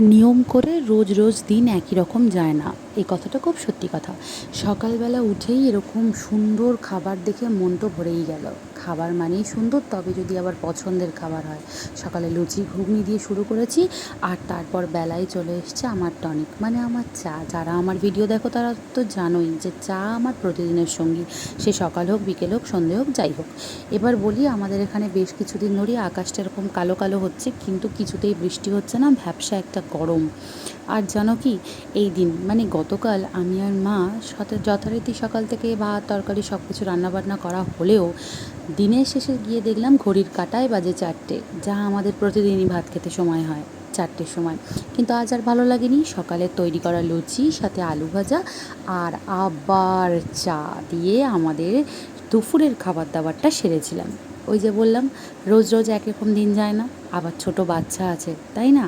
নিয়ম করে রোজ রোজ দিন একই রকম যায় না। এই কথাটা খুব সত্যি কথা। সকালবেলা উঠেই এরকম সুন্দর খাবার দেখে মন তো ভরেই গেল। খাবার মানেই সুন্দর, তবে যদি আবার পছন্দের খাবার হয়। সকালে লুচি, ঘুগনি দিয়ে শুরু করেছি, আর তারপর বেলায় চলে এসছে আমার টনিক। মানে আমার চা। যারা আমার ভিডিও দেখো তারা তো জানোই যে চা আমার প্রতিদিনের সঙ্গী। সে সকাল হোক, বিকেল হোক, সন্ধে হোক, যাই হোক। এবার বলি, আমাদের এখানে বেশ কিছুদিন ধরেই আকাশটা এরকম কালো কালো হচ্ছে, কিন্তু কিছুতেই বৃষ্টি হচ্ছে না, ভ্যাবসা একটা গরম। আর জানো কি, এই দিন মানে গতকাল আমি আর মা যথারীতি সকাল থেকে ভাত, তরকারি সব কিছু রান্নাবান্না করা হলেও দিনের শেষে গিয়ে দেখলাম ঘড়ির কাটায় বাজে চারটে, যা আমাদের প্রতিদিনই ভাত খেতে সময় হয়, চারটের সময়। কিন্তু আজ আর ভালো লাগেনি, সকালে তৈরি করা লুচি, সাথে আলু ভাজা আর আবার চা দিয়ে আমাদের দুপুরের খাবার দাবারটা সেরেছিলাম। ওই যে বললাম, রোজ রোজ একরকম দিন যায় না, আবার ছোট বাচ্চা আছে, তাই না?